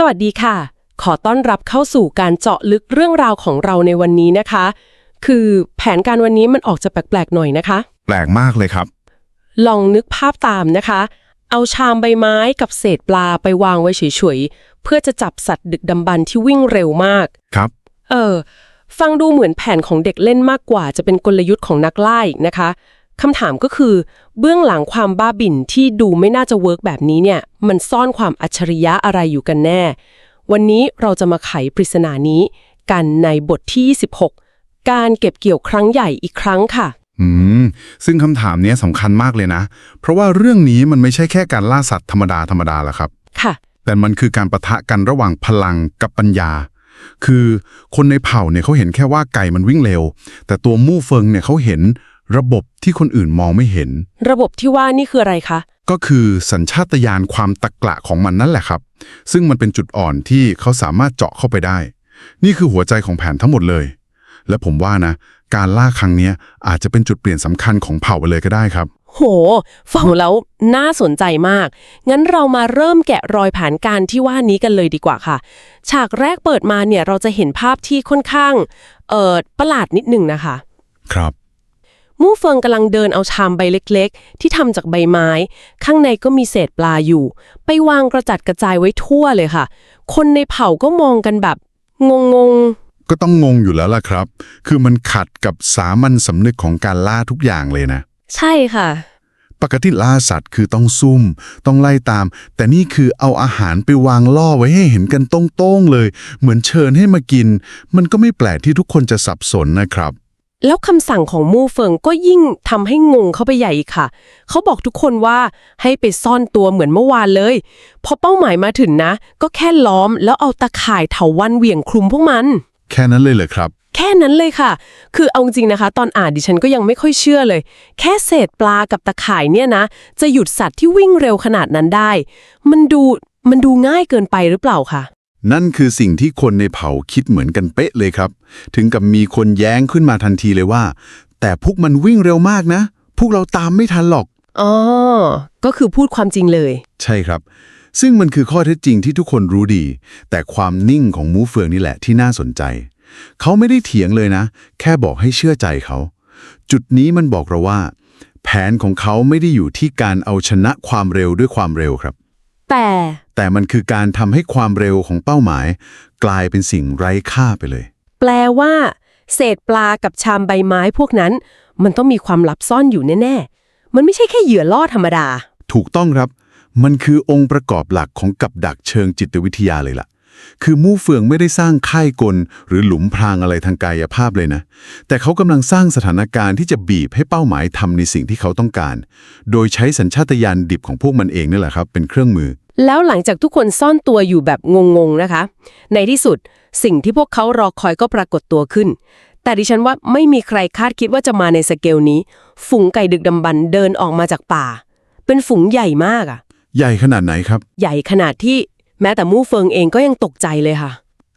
สวัสดีค่ะ ขอต้อนรับเข้าสู่การเจาะลึกเรื่องราวของเราในวันนี้นะคะ คือแผนการวันนี้มันออกจะแปลกๆหน่อยนะคะ แปลกมากเลยครับ ลองนึกภาพตามนะคะ เอาชามใบไม้กับเศษปลาไปวางไว้เฉยๆ เพื่อจะจับสัตว์ดึกดำบรรพ์ที่วิ่งเร็วมาก ครับ เออ ฟังดูเหมือนแผนของเด็กเล่นมากกว่าจะเป็นกลยุทธ์ของนักล่าอีกนะคะ คำถามก็คือ เบื้องหลังความบ้าบิ่นที่ดูไม่น่าจะเวิร์กแบบนี้เนี่ย มันซ่อนความอัจฉริยะอะไรอยู่กันแน่ วันนี้เราจะมาไขปริศนานี้ กันในบทที่26การเก็บเกี่ยวครั้งใหญ่อีกครั้งค่ะ อืม ซึ่งคำถามเนี้ยสำคัญมากเลยนะ เพราะว่าเรื่องนี้มันไม่ใช่แค่การล่าสัตว์ธรรมดาธรรมดาละครับ ค่ะ แต่มันคือการประทะกันระหว่างพลังกับปัญญาคือคนในเผ่าเนี่ยเขาเห็นแค่ว่าไก่มันวิ่งเร็ว แต่ตัวมู่เฟิงเนี่ยเขาเห็น ระบบที่คนอื่นมองไม่เห็น ระบบที่ว่านี่คืออะไรคะ ก็คือสัญชาตญาณความตะกละของมันนั่นแหละครับ ซึ่งมันเป็นจุดอ่อนที่เขาสามารถเจาะเข้าไปได้ นี่คือหัวใจของแผนทั้งหมดเลย และผมว่านะ การล่าครั้งเนี้ยอาจจะเป็นจุดเปลี่ยนสำคัญของเผ่าไปเลยก็ได้ครับ โหฟังแล้วน่าสนใจมาก งั้นเรามาเริ่มแกะรอยแผนการที่ว่านี้กันเลยดีกว่าค่ะ ฉากแรกเปิดมาเนี่ยเราจะเห็นภาพที่ค่อนข้าง เอ่อประหลาดนิดหนึ่งนะคะ ครับ มู่เฟิงกำลังเดินเอาชามใบเล็กๆ ที่ทำจากใบไม้ ข้างในก็มีเศษปลาอยู่ ไปวางกระจัดกระจายไว้ทั่วเลยค่ะ คนในเผ่าก็มองกันแบบ งงก็ต้องงงอยู่แล้วล่ะครับ คือมันขัดกับสามัญสำนึกของการล่าทุกอย่างเลยนะๆใช่ค่ะ ปกติล่าสัตว์คือต้องซุ่ม ต้องไล่ตาม แต่นี่คือเอาอาหารไปวางล่อไว้ให้เห็นกันตรงๆเลย เหมือนเชิญให้มากิน มันก็ไม่แปลกที่ทุกคนจะสับสนนะครับ แล้วคำสั่งของมู่เฟิงก็ยิ่งทำให้งงเข้าไปใหญ่อีกค่ะ เขาบอกทุกคนว่าให้ไปซ่อนตัวเหมือนเมื่อวานเลย พอเป้าหมายมาถึงนะ ก็แค่ล้อมแล้วเอาตะข่ายเถาวันเหวี่ยงคลุมพวกมัน แค่นั้นเลยเหรอครับ แค่นั้นเลยค่ะ คือเอาจริงนะคะ ตอนอ่านดิฉันก็ยังไม่ค่อยเชื่อเลย แค่เศษปลากับตะข่ายเนี่ยนะ จะหยุดสัตว์ที่วิ่งเร็วขนาดนั้นได้ มันดูมันดูง่ายเกินไปหรือเปล่าคะ นั่นคือสิ่งที่คนในเผ่าคิดเหมือนกันเป๊ะเลยครับ ถึงกับมีคนแย้งขึ้นมาทันทีเลยว่า แต่พวกมันวิ่งเร็วมากนะ พวกเราตามไม่ทันหรอก อ๋อ ก็คือพูดความจริงเลย ใช่ครับ ซึ่งมันคือข้อเท็จจริงที่ทุกคนรู้ดี แต่ความนิ่งของมูเฟืองนี่แหละที่น่าสนใจ เขาไม่ได้เถียงเลยนะ แค่บอกให้เชื่อใจเขา จุดนี้มันบอกเราว่า แผนของเขาไม่ได้อยู่ที่การเอาชนะความเร็วด้วยความเร็วครับ แต่ แต่มันคือการทำให้ความเร็วของเป้าหมาย กลายเป็นสิ่งไร้ค่าไปเลย แปลว่า เศษปลากับชามใบไม้พวกนั้น มันต้องมีความลับซ่อนอยู่แน่ ๆ มันไม่ใช่แค่เหยื่อล่อธรรมดา ถูกต้องครับ มันคือองค์ประกอบหลักของกับดักเชิงจิตวิทยาเลยล่ะ คือมู่เฟืองไม่ได้สร้างค่ายกล หรือหลุมพรางอะไรทางกายภาพเลยนะ แต่เขากำลังสร้างสถานการณ์ที่จะบีบให้เป้าหมายทำในสิ่งที่เขาต้องการ โดยใช้สัญชาตญาณดิบของพวกมันเองนี่แหละครับ เป็นเครื่องมือ แล้วหลังจากทุกคนซ่อนตัวอยู่แบบงงๆนะคะ ในที่สุดสิ่งที่พวกเขารอคอยก็ปรากฏตัวขึ้น แต่ดิฉันว่าไม่มีใครคาดคิดว่าจะมาในสเกลนี้ ฝูงไก่ดึกดำบรรพ์เดินออกมาจากป่า เป็นฝูงใหญ่มากอะใหญ่ขนาดไหนครับ ใหญ่ขนาดที่ แม้แต่มู่เฟิงเองก็ยังตกใจเลยค่ะ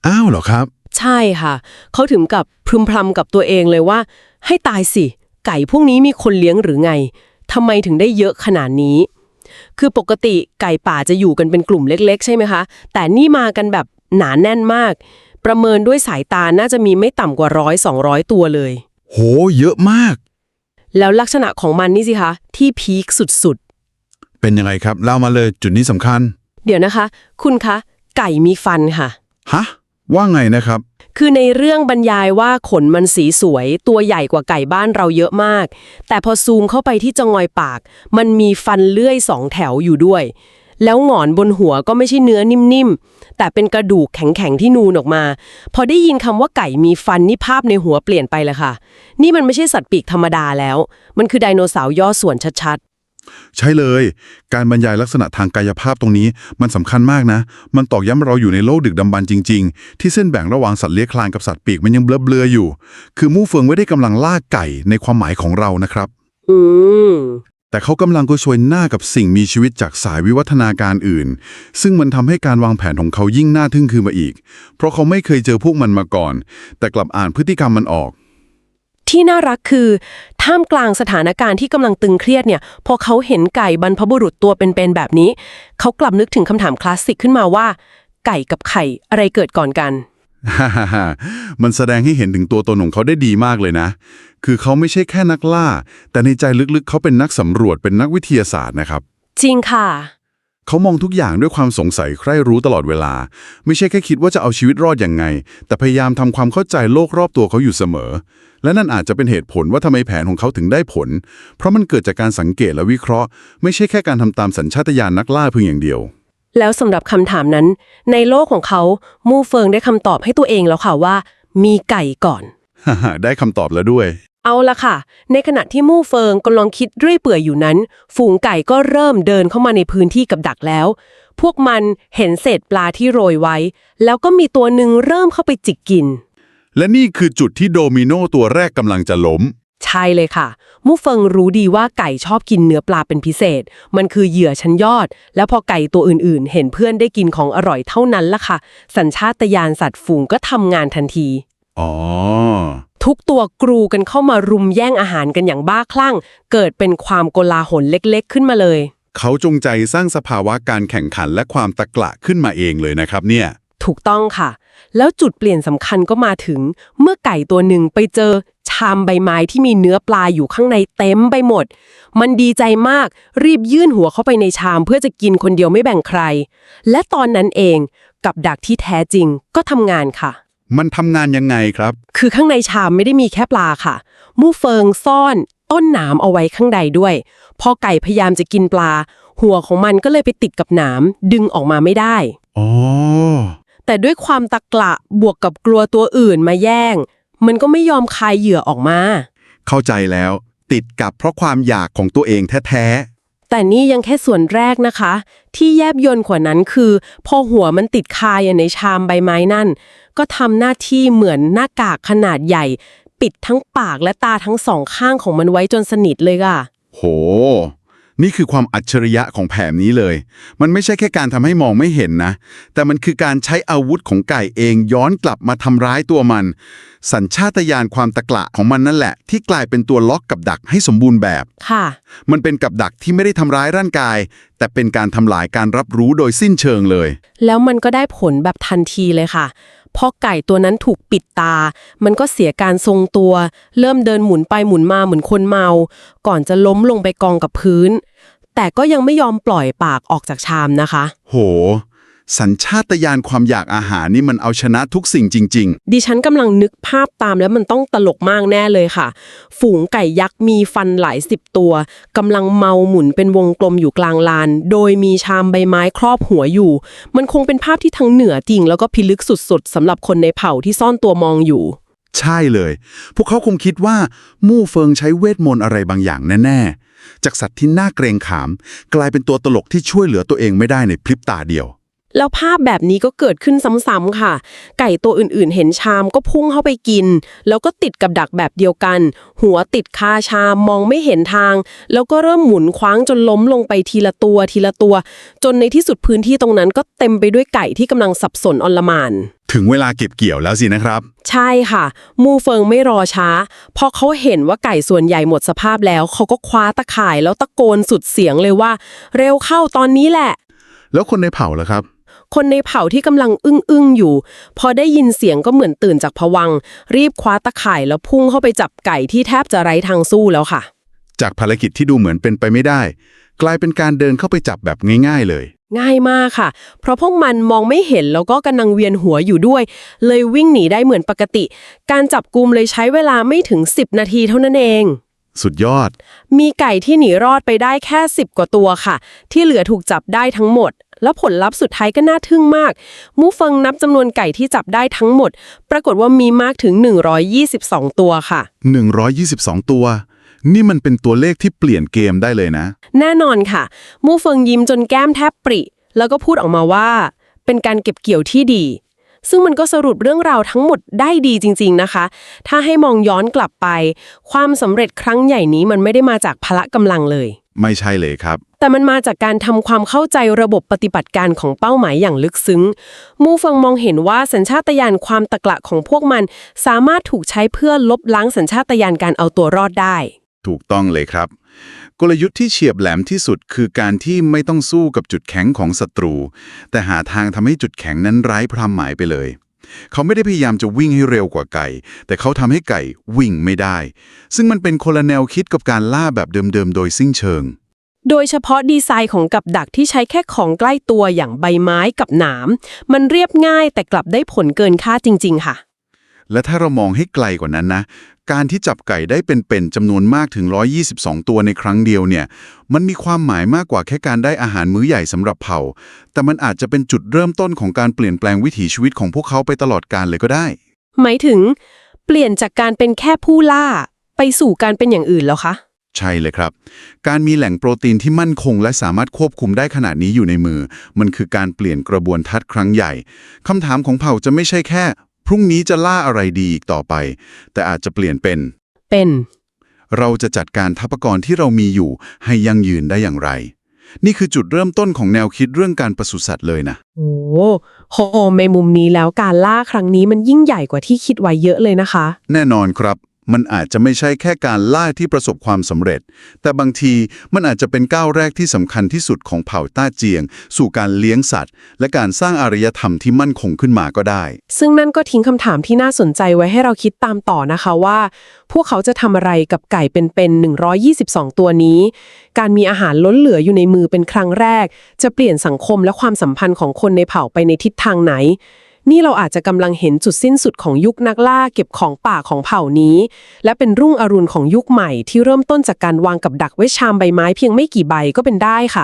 อ้าวเหรอครับ ใช่ค่ะ เขาถึงกับพึมพำกับตัวเองเลยว่า ให้ตายสิ ไก่พวกนี้มีคนเลี้ยงหรือไงทำไมถึงได้เยอะขนาดนี้ คือปกติไก่ป่าจะอยู่กันเป็นกลุ่มเล็ก ๆ ใช่ไหมคะ แต่นี่มากันแบบหนาแน่นมาก ประเมินด้วยสายตาน่าจะมีไม่ต่ำกว่าร้อยสองร้อยตัวเลย โห เยอะมาก แล้วลักษณะของมันนี่สิคะที่พีคสุดเป็นยังไงครับ เล่ามาเลยจุดนี้สำคัญๆ เดี๋ยวนะคะ คุณคะ ไก่มีฟันค่ะ ฮะ ว่าไงนะครับ คือในเรื่องบรรยายว่าขนมันสีสวย ตัวใหญ่กว่าไก่บ้านเราเยอะมาก แต่พอซูมเข้าไปที่จงอยปาก มันมีฟันเลื่อยสองแถวอยู่ด้วย แล้วหงอนบนหัวก็ไม่ใช่เนื้อนิ่มๆ แต่เป็นกระดูกแข็งๆที่นูนออกมา พอได้ยินคำว่าไก่มีฟันนี่ภาพในหัวเปลี่ยนไปเลยค่ะ นี่มันไม่ใช่สัตว์ปีกธรรมดาแล้ว มันคือไดโนเสาร์ย่อส่วนชัด ใช่เลย การบรรยายลักษณะทางกายภาพตรงนี้มันสำคัญมากนะ มันตอกย้ำเราอยู่ในโลกดึกดำบรรพ์จริง ๆ ที่เส้นแบ่งระหว่างสัตว์เลี้ยงคลานกับสัตว์ปีกมันยังเบลอๆอยู่ คือมู่เฟิงไม่ได้กำลังล่าไก่ในความหมายของเรานะครับๆอืมแต่เขากำลังก็ชวยหน้ากับสิ่งมีชีวิตจากสายวิวัฒนาการอื่น ซึ่งมันทำให้การวางแผนของเขายิ่งน่าทึ่งคือมาอีก เพราะเขาไม่เคยเจอพวกมันมาก่อน แต่กลับอ่านพฤติกรรมมันออก ที่น่ารักคือ ท่ามกลางสถานการณ์ที่กำลังตึงเครียดเนี่ยพอเขาเห็นไก่บรรพบุรุษตัวเป็นๆแบบนี้ เขากลับนึกถึงคำถามคลาสสิกขึ้นมาว่า ไก่กับไข่อะไรเกิดก่อนกันฮ่าฮ่าฮ่ามันแสดงให้เห็นถึงตัวตนของเขาได้ดีมากเลยนะ คือเขาไม่ใช่แค่นักล่า แต่ในใจลึกๆ เขาเป็นนักสำรวจเป็นนักวิทยาศาสตร์นะครับ จริงค่ะ เขามองทุกอย่างด้วยความสงสัยใคร่รู้ตลอดเวลา ไม่ใช่แค่คิดว่าจะเอาชีวิตรอดอย่างไง แต่พยายามทำความเข้าใจโลกรอบตัวเขาอยู่เสมอ และนั่นอาจจะเป็นเหตุผลว่าทำไมแผนของเขาถึงได้ผล เพราะมันเกิดจากการสังเกตและวิเคราะห์ ไม่ใช่แค่การทำตามสัญชาตญาณนักล่าเพียงอย่างเดียว แล้วสำหรับคำถามนั้น ในโลกของเขามูเฟิงได้คำตอบให้ตัวเองแล้วค่ะว่า มีไก่ก่อนฮ่าฮ่าได้คำตอบแล้วด้วย เอาละค่ะ ในขณะที่มู่เฟิงกำลังคิดเรื่อยเปื่อยอยู่นั้น ฝูงไก่ก็เริ่มเดินเข้ามาในพื้นที่กับดักแล้ว พวกมันเห็นเศษปลาที่โรยไว้ แล้วก็มีตัวหนึ่งเริ่มเข้าไปจิกกิน และนี่คือจุดที่โดมิโนตัวแรกกำลังจะล้ม ใช่เลยค่ะ มู่เฟิงรู้ดีว่าไก่ชอบกินเนื้อปลาเป็นพิเศษ มันคือเหยื่อชั้นยอด แล้วพอไก่ตัวอื่นๆ เห็นเพื่อนได้กินของอร่อยเท่านั้นละค่ะ สัญชาตญาณสัตว์ฝูงก็ทำงานทันที อ๋อ ทุกตัวกรูกันเข้ามารุมแย่งอาหารกันอย่างบ้าคลั่ง เกิดเป็นความโกลาหลเล็กๆ ขึ้นมาเลย เขาจงใจสร้างสภาวะการแข่งขันและความตะกละขึ้นมาเองเลยนะครับเนี่ย ถูกต้องค่ะ แล้วจุดเปลี่ยนสำคัญก็มาถึง เมื่อไก่ตัวหนึ่งไปเจอชามใบไม้ที่มีเนื้อปลาอยู่ข้างในเต็มไปหมด มันดีใจมากรีบยื่นหัวเข้าไปในชาม เพื่อจะกินคนเดียวไม่แบ่งใคร และตอนนั้นเองกับดักที่แท้จริงก็ทำงานค่ะ มันทำงานยังไงครับ คือข้างในชามไม่ได้มีแค่ปลาค่ะ มู่เฟิงซ่อนต้นหนามเอาไว้ข้างใดด้วย พอไก่พยายามจะกินปลา หัวของมันก็เลยไปติดกับหนามดึงออกมาไม่ได้ อ๋อ แต่ด้วยความตะกละบวกกับกลัวตัวอื่นมาแย่ง มันก็ไม่ยอมคายเหยื่อออกมา เข้าใจแล้ว ติดกับเพราะความอยากของตัวเองแท้แต่นี่ยังแค่ส่วนแรกนะคะ ที่แยบยนกว่านั้นคือ พอหัวมันติดคาอยู่ในชามใบไม้นั่น ก็ทำหน้าที่เหมือนหน้ากากขนาดใหญ่ ปิดทั้งปากและตาทั้งสองข้างของมันไว้จนสนิทเลยค่ะๆโห นี่คือความอัจฉริยะของแผนนี้เลย มันไม่ใช่แค่การทำให้มองไม่เห็นนะ แต่มันคือการใช้อาวุธของไก่เองย้อนกลับมาทำร้ายตัวมัน สัญชาตญาณความตะกละของมันนั่นแหละ ที่กลายเป็นตัวล็อกกับดักให้สมบูรณ์แบบ ค่ะ มันเป็นกับดักที่ไม่ได้ทำร้ายร่างกาย แต่เป็นการทำลายการรับรู้โดยสิ้นเชิงเลย แล้วมันก็ได้ผลแบบทันทีเลยค่ะ พอไก่ตัวนั้นถูกปิดตา มันก็เสียการทรงตัว เริ่มเดินหมุนไปหมุนมาเหมือนคนเมา ก่อนจะล้มลงไปกองกับพื้น แต่ก็ยังไม่ยอมปล่อยปากออกจากชามนะคะ โห สัญชาตญาณความอยากอาหารนี่มันเอาชนะทุกสิ่งจริง ดิฉันกำลังนึกภาพตามแล้วมันต้องตลกมากแน่เลยค่ะ ฝูงไก่ยักษ์มีฟันหลายสิบตัวกำลังเมาหมุนเป็นวงกลมอยู่กลางลาน โดยมีชามใบไม้ครอบหัวอยู่ มันคงเป็นภาพที่ทั้งเหนือจริง แล้วก็พิลึกสุดๆสำหรับคนในเผ่าที่ซ่อนตัวมองอยู่ ๆ ใช่เลย พวกเขาคงคิดว่า มู่เฟิงใช้เวทมนต์อะไรบางอย่างแน่ ๆ จากสัตว์ที่น่าเกรงขาม กลายเป็นตัวตลกที่ช่วยเหลือตัวเองไม่ได้ในพริบตาเดียว แล้วภาพแบบนี้ก็เกิดขึ้นซ้ำๆค่ะ ไก่ตัวอื่นๆ เห็นชามก็พุ่งเข้าไปกิน แล้วก็ติดกับดักแบบเดียวกัน หัวติดคาชามมองไม่เห็นทาง แล้วก็เริ่มหมุนคว้างจนล้มลงไปทีละตัวทีละตัว จนในที่สุดพื้นที่ตรงนั้นก็เต็มไปด้วยไก่ที่กำลังสับสนอลหมานถึงเวลาเก็บเกี่ยวแล้วสินะครับ ใช่ค่ะ มูเฟิงไม่รอช้า พอเขาเห็นว่าไก่ส่วนใหญ่หมดสภาพแล้ว เขาก็คว้าตะข่ายแล้วตะโกนสุดเสียงเลยว่า เร็วเข้าตอนนี้แหละ แล้วคนในเผ่าล่ะครับ คนในเผ่าที่กำลังอึ้งอึ้งๆอยู่ พอได้ยินเสียงก็เหมือนตื่นจากผวังค์รีบคว้าตะข่ายแล้วพุ่งเข้าไปจับไก่ที่แทบจะไร้ทางสู้แล้วค่ะ จากภารกิจที่ดูเหมือนเป็นไปไม่ได้ กลายเป็นการเดินเข้าไปจับแบบง่าย ๆ เลย ง่ายมากค่ะ เพราะพวกมันมองไม่เห็นแล้วก็กำลังเวียนหัวอยู่ด้วย เลยวิ่งหนีได้เหมือนปกติ การจับกุมเลยใช้เวลาไม่ถึง 10 นาทีเท่านั้นเองสุดยอด มีไก่ที่หนีรอดไปได้แค่ 10 กว่าตัวค่ะ ที่เหลือถูกจับได้ทั้งหมด แล้วผลลัพธ์สุดท้ายก็น่าทึ่งมาก มูเฟิงนับจำนวนไก่ที่จับได้ทั้งหมด ปรากฏว่ามีมากถึง 122 ตัวค่ะ 122 ตัว นี่มันเป็นตัวเลขที่เปลี่ยนเกมได้เลยนะ แน่นอนค่ะ มูเฟิงยิ้มจนแก้มแทบปริ แล้วก็พูดออกมาว่า เป็นการเก็บเกี่ยวที่ดี ซึ่งมันก็สรุปเรื่องราวทั้งหมดได้ดีจริง ๆนะคะ ถ้าให้มองย้อนกลับไป ความสำเร็จครั้งใหญ่นี้มันไม่ได้มาจากพละกำลังเลย ไม่ใช่เลยครับ แต่มันมาจากการทำความเข้าใจระบบปฏิบัติการของเป้าหมายอย่างลึกซึ้ง มูเฟิงมองเห็นว่าสัญชาตญาณความตะกละของพวกมัน สามารถถูกใช้เพื่อลบล้างสัญชาตญาณการเอาตัวรอดได้ ถูกต้องเลยครับ กลยุทธ์ที่เฉียบแหลมที่สุดคือการที่ไม่ต้องสู้กับจุดแข็งของศัตรู แต่หาทางทำให้จุดแข็งนั้นไร้ความหมายไปเลยเขาไม่ได้พยายามจะวิ่งให้เร็วกว่าไก่ แต่เขาทำให้ไก่วิ่งไม่ได้ ซึ่งมันเป็นคนละแนวคิดกับการล่าแบบเดิมๆ โดยสิ้นเชิง โดยเฉพาะดีไซน์ของกับดักที่ใช้แค่ของใกล้ตัวอย่างใบไม้กับหนาม มันเรียบง่ายแต่กลับได้ผลเกินคาดจริง ๆ ค่ะ และถ้าเรามองให้ไกลกว่านั้นนะ การที่จับไก่ได้เป็นๆจำนวนมากถึง 122 ตัวในครั้งเดียวเนี่ย มันมีความหมายมากกว่าแค่การได้อาหารมื้อใหญ่สำหรับเผ่า แต่มันอาจจะเป็นจุดเริ่มต้นของการเปลี่ยนแปลงวิถีชีวิตของพวกเขาไปตลอดกาลเลยก็ได้ หมายถึง เปลี่ยนจากการเป็นแค่ผู้ล่า ไปสู่การเป็นอย่างอื่นแล้วคะ ใช่เลยครับ การมีแหล่งโปรตีนที่มั่นคง และสามารถควบคุมได้ขนาดนี้อยู่ในมือ มันคือการเปลี่ยนกระบวนทัศน์ครั้งใหญ่คำถามของเผ่าจะไม่ใช่แค่ พรุ่งนี้จะล่าอะไรดีอีกต่อไป แต่อาจจะเปลี่ยนเป็น เป็น เราจะจัดการทัพกรที่เรามีอยู่ ให้ยั่งยืนได้อย่างไร นี่คือจุดเริ่มต้นของแนวคิดเรื่องการปศุสัตว์เลยนะ โอ้โหในมุมนี้แล้วการล่าครั้งนี้มันยิ่งใหญ่กว่าที่คิดไว้เยอะเลยนะคะ แน่นอนครับ มันอาจจะไม่ใช่แค่การล่าที่ประสบความสำเร็จ แต่บางทีมันอาจจะเป็นก้าวแรกที่สำคัญที่สุดของเผ่าต้าเจียง สู่การเลี้ยงสัตว์ และการสร้างอารยธรรมที่มั่นคงขึ้นมาก็ได้ ซึ่งนั่นก็ทิ้งคำถามที่น่าสนใจไว้ให้เราคิดตามต่อนะคะว่า พวกเขาจะทำอะไรกับไก่เป็นๆ122 ตัวนี้ การมีอาหารล้นเหลืออยู่ในมือเป็นครั้งแรก จะเปลี่ยนสังคมและความสัมพันธ์ของคนในเผ่าไปในทิศทางไหน นี่เราอาจจะกำลังเห็นจุดสิ้นสุดของยุคนักล่าเก็บของป่าของเผ่านี้ และเป็นรุ่งอรุณของยุคใหม่ที่เริ่มต้นจากการวางกับดักไว้ชามใบไม้เพียงไม่กี่ใบก็เป็นได้ค่ะ